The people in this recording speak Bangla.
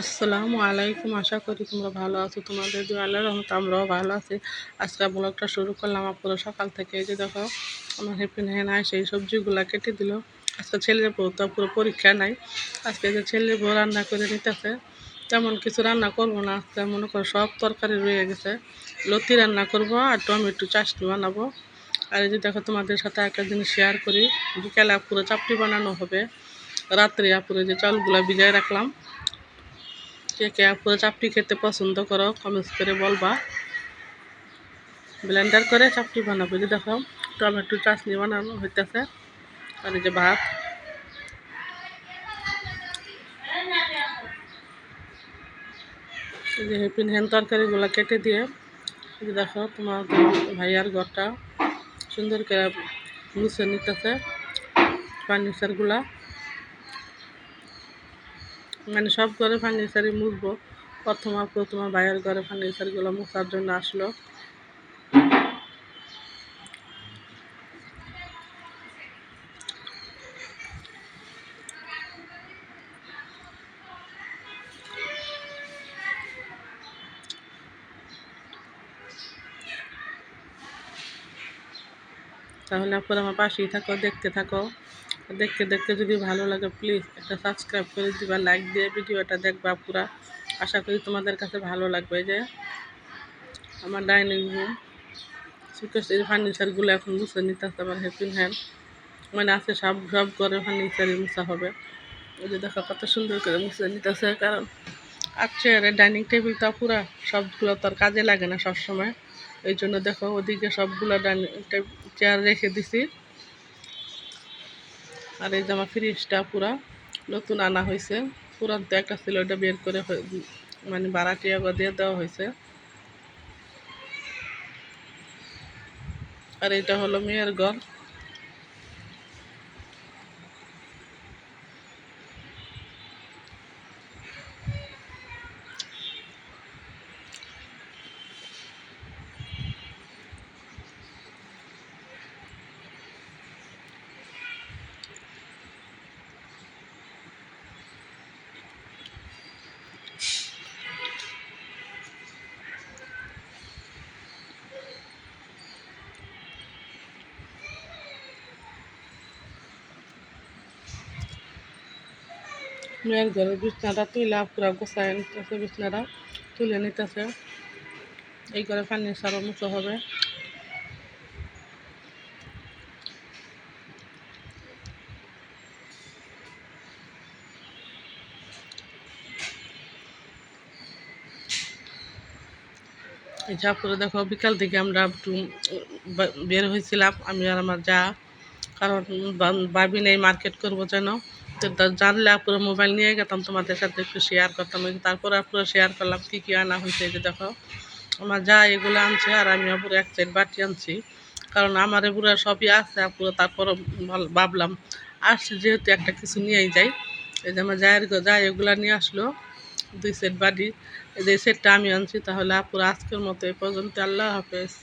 আসসালামু আলাইকুম। আশা করি তোমরা ভালো আছো। তোমাদের দু আল্লাহ রহমত, আমরাও ভালো আছি। আজকে ব্লগটা শুরু করলাম পুরো সকাল থেকে। এই যে দেখো, আমার হেপিন হেন সেই সবজিগুলো কেটে দিল। আজকে ছেলের তো পুরো পরীক্ষা নাই। আজকে যে ছেলের বউ রান্না করে নিতেছে, তেমন কিছু রান্না করব না। আজকে মনে করো সব তরকারি রয়ে গেছে। লতি রান্না করব আর টমেটো চাটনি বানাবো। আর এই যে দেখো, তোমাদের সাথে একটা জিনিস শেয়ার করি। বিকেলে পুরো চাপটি বানানো হবে। রাত্রে আপুরে যে চালগুলো ভিজায় রাখলাম। কে কে পুরো চাপটি খেতে পছন্দ করো কমেন্টস করে বলবা। ব্লেন্ডার করে চাপটি বানাবো যে দেখো, টমেটো চাটনি বানানো হইতেছে, আর যে ভাত। যে হেপিন হ্যান তরকারিগুলো কেটে দিয়ে, এই যে দেখো, তোমার ভাইয়ার ঘরটা সুন্দর করে মুছে নিতেছে ফার্নিচারগুলা মানে সব ঘরে ফার্নিচারই মুখবো। প্রথম আর তোমার বাইরের ঘরে ফার্নিচারগুলো মুখার জন্য আসলো। তাহলে আপনার আমার পাশেই থাকো, দেখতে থাকো। দেখতে দেখতে যদি ভালো লাগে প্লিজ একটা সাবস্ক্রাইব করে দিবা লাইক দিয়ে ভিডিওটা দেখবা পুরা। আশা করি তোমাদের কাছে ভালো লাগবে যে আমার ডাইনিং রুম সুকেশ এই ফার্নিচারগুলো এখন মুছে নিতে আসতে আমার হেপিন হ্যান্ড মানে আছে সব সব করে ফার্নিচারই মুছা হবে। ওই যে দেখো কত সুন্দর করে মুছে নিতেছে, কারণ আর চেয়ারের ডাইনিং টেবিলটা পুরা সবগুলো তো আর কাজে লাগে না সবসময়। এই জন্য দেখো ওদিকে সবগুলো ডাইনিং চেয়ার রেখে দিছি। আর এই জামা ফ্রিজটা পুরা নতুন আনা হয়েছে পুরান তো একটা ছিল, ওইটা বের করে মানে বারাটিয়া দিয়ে দেওয়া হয়েছে আর এটা হলো মেয়ের ঘর। মেয়ের ঘরের বিছনাটা তুলে পুরা গোছায় নিতেছে, বিছনাটা তুলে নিতেছে। এই ঘরে ফার্নিচারও মুখো হবে। এই করে দেখো, বিকাল থেকে আমরা একটু বের হয়েছিলাম আমি আর আমার যা। কারণ ভাবি নেই মার্কেট করব যেন। জানলে পুরো মোবাইল নিয়ে গেতাম তোমাদের সাথে একটু শেয়ার করতাম। তারপর পুরো শেয়ার করলাম, কী কী আনা হয়েছে যে দেখো। আমার যা এগুলো আনছে আর আমি পুরো এক সাইড বাটি আনছি। কারণ আমার এগুলো সবই আছে পুরো তারপর ভাবলাম, আসছে যেহেতু একটা কিছু নিয়েই যাই। এই যে আমার যায়ের যা এগুলা নিয়ে আসলো, দুই সেট বাটি। এই যে সেটটা আমি আনছি, তাহলে আপুর আজকের মতো এ পর্যন্ত। আল্লাহ হাফেজ।